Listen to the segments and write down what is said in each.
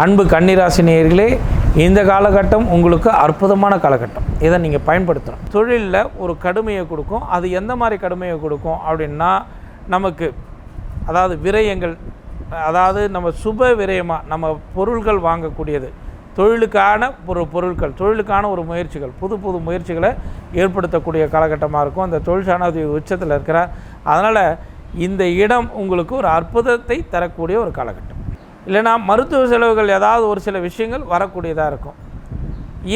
அன்பு கன்னிராசினியர்களே இந்த காலகட்டம் உங்களுக்கு அற்புதமான காலகட்டம். இதை நீங்கள் பயன்படுத்தணும். தொழிலில் ஒரு கடுமையை கொடுக்கும். அது எந்த மாதிரி கடுமையை கொடுக்கும் அப்படின்னா நமக்கு அதாவது விரயங்கள் அதாவது நம்ம சுப விரயமாக நம்ம பொருள்கள் வாங்கக்கூடியது. தொழிலுக்கான ஒரு பொருட்கள் தொழிலுக்கான ஒரு முயற்சிகள் புது புது முயற்சிகளை ஏற்படுத்தக்கூடிய காலகட்டமாக இருக்கும். அந்த தொழில் சாணாதி உச்சத்தில் இருக்கிறார். அதனால் இந்த இடம் உங்களுக்கு ஒரு அற்புதத்தை தரக்கூடிய ஒரு காலகட்டம். இல்லைனா மருத்துவ செலவுகள் ஏதாவது ஒரு சில விஷயங்கள் வரக்கூடியதாக இருக்கும்.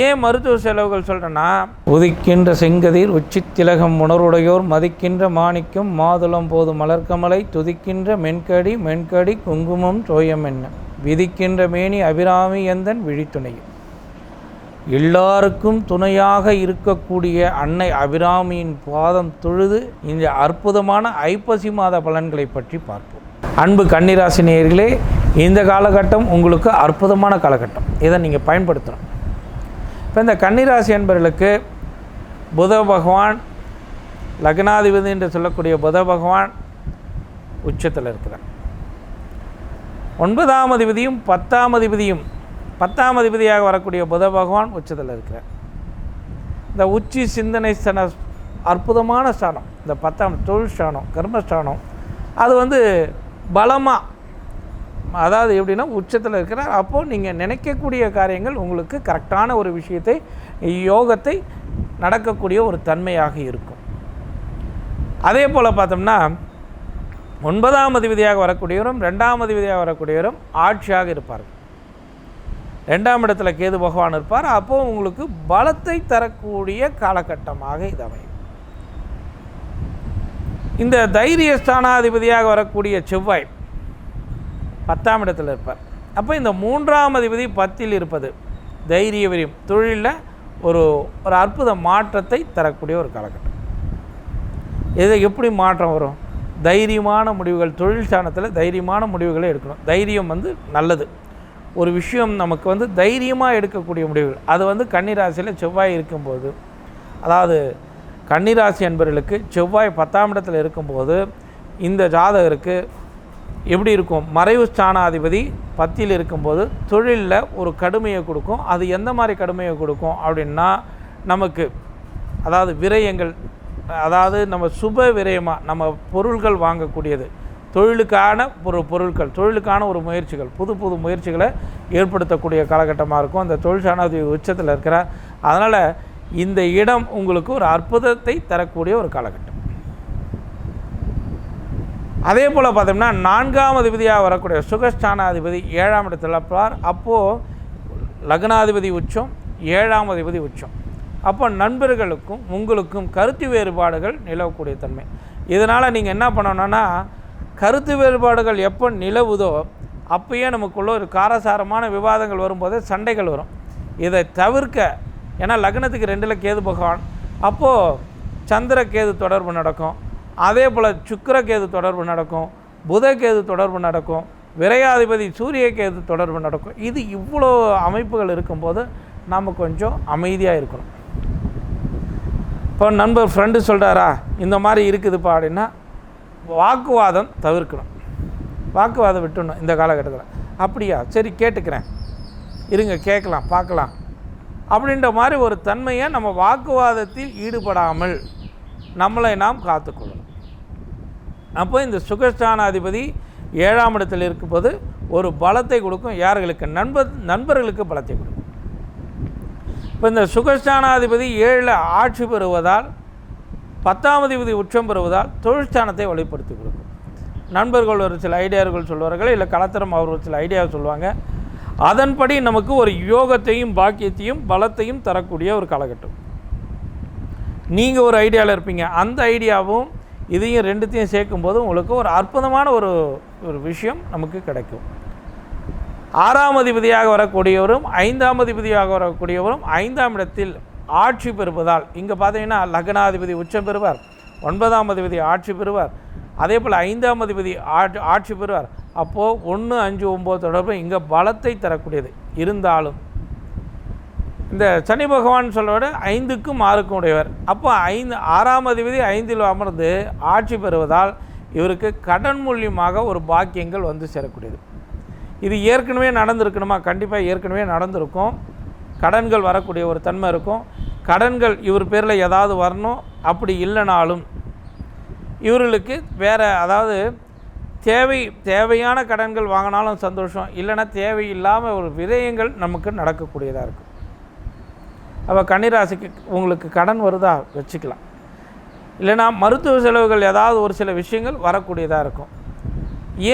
ஏன் மருத்துவ செலவுகள் சொல்கிறேன்னா உதிக்கின்ற செங்கதிர் உச்சி திலகம் உணர்வுடையோர் மதிக்கின்ற மாணிக்கம் மாதுளம் போது மலர்க்கமலை துதிக்கின்ற மென்கடி மென்கடி குங்குமம் சோயம் என்ன? விதிக்கின்ற மேனி அபிராமி எந்தன் விழித்துணையும் எல்லாருக்கும் துணையாக இருக்கக்கூடிய அன்னை அபிராமியின் பாதம் தொழுது இந்த அற்புதமான ஐப்பசி மாத பலன்களை பற்றி பார்ப்போம். அன்பு கன்னிராசி நேயர்களே இந்த காலகட்டம் உங்களுக்கு அற்புதமான காலகட்டம். இதை நீங்கள் பயன்படுத்தணும். இப்போ இந்த கன்னிராசி என்பவர்களுக்கு புத பகவான் லக்னாதிபதி என்று சொல்லக்கூடிய புத பகவான் உச்சத்தில் இருக்கிறார். ஒன்பதாம் அதிபதியும் பத்தாம் அதிபதியும் பத்தாம் அதிபதியாக வரக்கூடிய புத பகவான் உச்சத்தில் இருக்கிறார். இந்த உச்சி சிந்தனை ஸ்தன அற்புதமான ஸ்தானம். இந்த பத்தாம் தொழில் ஸ்தானம் கர்மஸ்தானம் அது வந்து பலமாக அதாவது எப்படின்னா உச்சத்தில் இருக்கிறார் அப்போது நீங்கள் நினைக்கக்கூடிய காரியங்கள் உங்களுக்கு கரெக்டான ஒரு விஷயத்தை யோகத்தை நடக்கக்கூடிய ஒரு தன்மையாக இருக்கும். அதே போல் பார்த்தோம்னா ஒன்பதாம் அதிபதியாக வரக்கூடியவரும் ரெண்டாம் அதிபதியாக வரக்கூடியவரும் ஆட்சியாக இருப்பார்கள். ரெண்டாம் இடத்துல கேது பகவான் இருப்பார். அப்போது உங்களுக்கு பலத்தை தரக்கூடிய காலகட்டமாக இது அமையும். இந்த தைரிய ஸ்தானாதிபதியாக வரக்கூடிய செவ்வாய் பத்தாம் இடத்துல இருப்பார். அப்போ இந்த மூன்றாம் அதிபதி பத்தில் இருப்பது தைரிய விரியம். தொழிலில் ஒரு ஒரு அற்புத மாற்றத்தை தரக்கூடிய ஒரு காலகட்டம். இதை எப்படி மாற்றம் வரும்? தைரியமான முடிவுகள் தொழில் சாணத்தில் தைரியமான முடிவுகளை எடுக்கணும். தைரியம் வந்து நல்லது. ஒரு விஷயம் நமக்கு வந்து தைரியமாக எடுக்கக்கூடிய முடிவுகள். அது வந்து கன்னிராசியில் செவ்வாய் இருக்கும்போது அதாவது கன்னிராசி என்பவர்களுக்கு செவ்வாய் பத்தாம் இடத்தில் இருக்கும்போது இந்த ஜாதகருக்கு எப்படி இருக்கும்? மறைவு ஸ்தானாதிபதி பத்தியில் இருக்கும்போது தொழிலில் ஒரு கடுமையை கொடுக்கும். அது எந்த மாதிரி கடுமையை கொடுக்கும் அப்படின்னா நமக்கு அதாவது விரயங்கள் அதாவது நம்ம சுப விரயமாக நம்ம பொருள்கள் வாங்கக்கூடியது. தொழிலுக்கான ஒரு பொருட்கள் தொழிலுக்கான ஒரு முயற்சிகள் புது புது முயற்சிகளை ஏற்படுத்தக்கூடிய காலகட்டமாக இருக்கும். அந்த தொழில் சாணாதிபதி உச்சத்தில் இருக்கிறார். அதனால் இந்த இடம் உங்களுக்கு ஒரு அற்புதத்தை தரக்கூடிய ஒரு காலகட்டம். அதே போல் பார்த்தோம்னா நான்காம் அதிபதியாக வரக்கூடிய சுகஸ்தானாதிபதி ஏழாம் இடத்துல இருப்பார். அப்போது லக்னாதிபதி உச்சம் ஏழாம் அதிபதி உச்சம். அப்போ நண்பர்களுக்கும் உங்களுக்கும் கருத்து வேறுபாடுகள் நிலவக்கூடிய தன்மை. இதனால் நீங்கள் என்ன பண்ணணும்னா கருத்து வேறுபாடுகள் எப்போ நிலவுதோ அப்பயே நமக்குள்ள ஒரு காரசாரமான விவாதங்கள் வரும்போது சண்டைகள் வரும். இதை தவிர்க்க ஏன்னா லக்னத்துக்கு ரெண்டில் கேது பகவான் அப்போது சந்திர கேது தொடர்பு நடக்கும். அதே போல் சுக்கரகேது தொடர்பு நடக்கும் புதகேது தொடர்பு நடக்கும் விரையாதிபதி சூரியகேது தொடர்பு நடக்கும். இது இவ்வளோ அமைப்புகள் இருக்கும்போது நம்ம கொஞ்சம் அமைதியாக இருக்கணும். இப்போ நண்பர் ஃப்ரெண்டு சொல்கிறாரா இந்த மாதிரி இருக்குதுப்பா அப்படின்னா வாக்குவாதம் தவிர்க்கணும். வாக்குவாதம் விட்டுணும் இந்த காலகட்டத்தில். அப்படியா? சரி கேட்டுக்கிறேன். இருங்க கேட்கலாம் பார்க்கலாம். அப்படின்ற மாதிரி ஒரு தன்மையை நம்ம வாக்குவாதத்தில் ஈடுபடாமல் நம்மளை நாம் காத்துக்கொள்ளணும் அப்போ இந்த சுகஸ்தானாதிபதி ஏழாம் இடத்தில் இருக்கும்போது ஒரு பலத்தை கொடுக்கும் யார்களுக்கு? நண்பர் நண்பர்களுக்கு பலத்தை கொடுக்கும். இப்போ இந்த சுகஸ்தானாதிபதி ஏழில் ஆட்சி பெறுவதால் பத்தாம் அதிபதி உச்சம் பெறுவதால் தொழிற்சானத்தை வழிப்படுத்தி கொடுக்கும். நண்பர்கள் ஒரு சில ஐடியாக்கள் சொல்வார்கள் இல்லை கலத்தரம் அவர் ஒரு சில ஐடியா சொல்லுவாங்க அதன்படி நமக்கு ஒரு யோகத்தையும் பாக்கியத்தையும் பலத்தையும் தரக்கூடிய ஒரு காலகட்டம். நீங்கள் ஒரு ஐடியாவில் இருப்பீங்க. அந்த ஐடியாவும் இதையும் ரெண்டுத்தையும் சேர்க்கும்போது உங்களுக்கு ஒரு அற்புதமான ஒரு ஒரு விஷயம் நமக்கு கிடைக்கும். ஆறாம் அதிபதியாக வரக்கூடியவரும் ஐந்தாம் அதிபதியாக வரக்கூடியவரும் ஐந்தாம் இடத்தில் ஆட்சி பெறுவதால் இங்கே பார்த்தீங்கன்னா லக்னாதிபதி உச்சம் பெறுவார். ஒன்பதாம் அதிபதி ஆட்சி பெறுவார். அதே போல் ஐந்தாம் அதிபதி ஆட்சி ஆட்சி பெறுவார். அப்போது ஒன்று அஞ்சு ஒம்பது தொடர்பு இங்கே பலத்தை தரக்கூடியது. இருந்தாலும் இந்த சனி பகவான் சொல்றத ஐந்துக்கும் ஆறுக்கும் உடையவர். அப்போ ஐந்து ஆறாம் அதிபதி ஐந்தில் அமர்ந்து ஆட்சி பெறுவதால் இவருக்கு கடன் மூலியமாக ஒரு பாக்கியங்கள் வந்து சேரக்கூடியது. இது ஏற்கனவே நடந்திருக்கணுமா? கண்டிப்பாக ஏற்கனவே நடந்திருக்கும். கடன்கள் வரக்கூடிய ஒரு தன்மை இருக்கும். கடன்கள் இவர் பேரில் ஏதாவது வரணும். அப்படி இல்லைனாலும் இவர்களுக்கு வேறு அதாவது தேவை தேவையான கடன்கள் வாங்கினாலும் சந்தோஷம். இல்லைன்னா தேவையில்லாமல் ஒரு விரயங்கள் நமக்கு நடக்கக்கூடியதாக இருக்கும். அப்போ கன்னிராசிக்கு உங்களுக்கு கடன் வருதா? வச்சுக்கலாம். இல்லைன்னா மருத்துவ செலவுகள் ஏதாவது ஒரு சில விஷயங்கள் வரக்கூடியதாக இருக்கும்.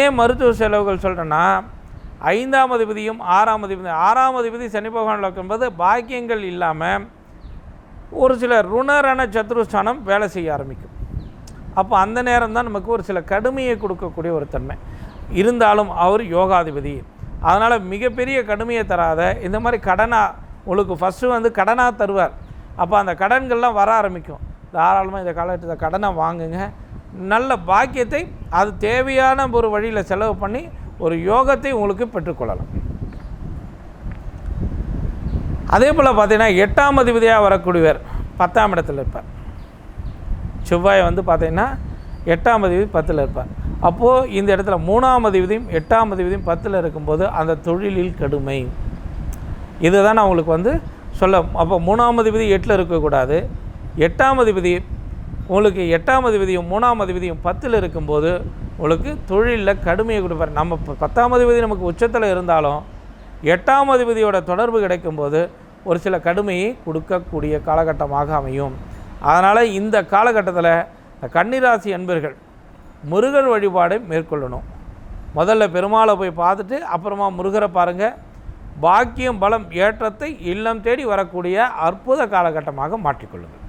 ஏன் மருத்துவ செலவுகள் சொல்கிறேன்னா ஐந்தாம் அதிபதியும் ஆறாம் அதிபதி ஆறாம் அதிபதி சனி பகவானில் இருக்கும்போது பாக்கியங்கள் இல்லாமல் ஒரு சில ருணரண சத்ருஸ்தானம் வேலை செய்ய ஆரம்பிக்கும். அப்போ அந்த நேரம் தான் நமக்கு ஒரு சில கடுமையை கொடுக்கக்கூடிய ஒரு தன்மை. இருந்தாலும் அவர் யோகாதிபதி. அதனால் மிகப்பெரிய கடுமையை தராத இந்த மாதிரி கடனாக உங்களுக்கு ஃபஸ்ட்டு வந்து கடனாக தருவார். அப்போ அந்த கடன்கள்லாம் வர ஆரம்பிக்கும். தாராளமாக இந்த காலகட்டத்தில் கடனை வாங்குங்க. நல்ல பாக்கியத்தை அது தேவையான ஒரு வழியில் செலவு பண்ணி ஒரு யோகத்தை உங்களுக்கு பெற்றுக்கொள்ளலாம் அதே போல் பார்த்தீங்கன்னா எட்டாம் அதிபதியாக வரக்கூடியவர் பத்தாம் இடத்துல இருப்பார். செவ்வாய் வந்து பார்த்தீங்கன்னா எட்டாம் அதிபதி பத்தில் இருப்பார். அப்போது இந்த இடத்துல மூணாம் அதிபதியும் எட்டாம் அதிபதியும் பத்தில் இருக்கும்போது அந்த தொழிலில் கடுமை. இதுதான் நான் உங்களுக்கு வந்து சொல்ல அப்போ மூணாம் அதிபதி எட்டில் இருக்கக்கூடாது. எட்டாம் அதிபதி உங்களுக்கு எட்டாம் அதிபதியும் மூணாம் அதிபதியும் பத்தில் இருக்கும்போது உங்களுக்கு தொழிலில் கடுமையை கொடுப்பார். நம்ம இப்போ பத்தாம் அதிபதி நமக்கு உச்சத்தில் இருந்தாலும் எட்டாம் அதிபதியோட தொடர்பு கிடைக்கும்போது ஒரு சில கடுமையை கொடுக்கக்கூடிய காலகட்டமாக அமையும். அதனால் இந்த காலகட்டத்தில் இந்த கன்னிராசி அன்பர்கள் முருகன் வழிபாடை மேற்கொள்ளணும். முதல்ல பெருமாளை போய் பார்த்துட்டு அப்புறமா முருகரை பாருங்கள் பாக்கியம் பலம் ஏற்றத்தை இல்லம் தேடி வரக்கூடிய அற்புத காலகட்டமாக மாற்றிக்கொள்ளுங்கள்.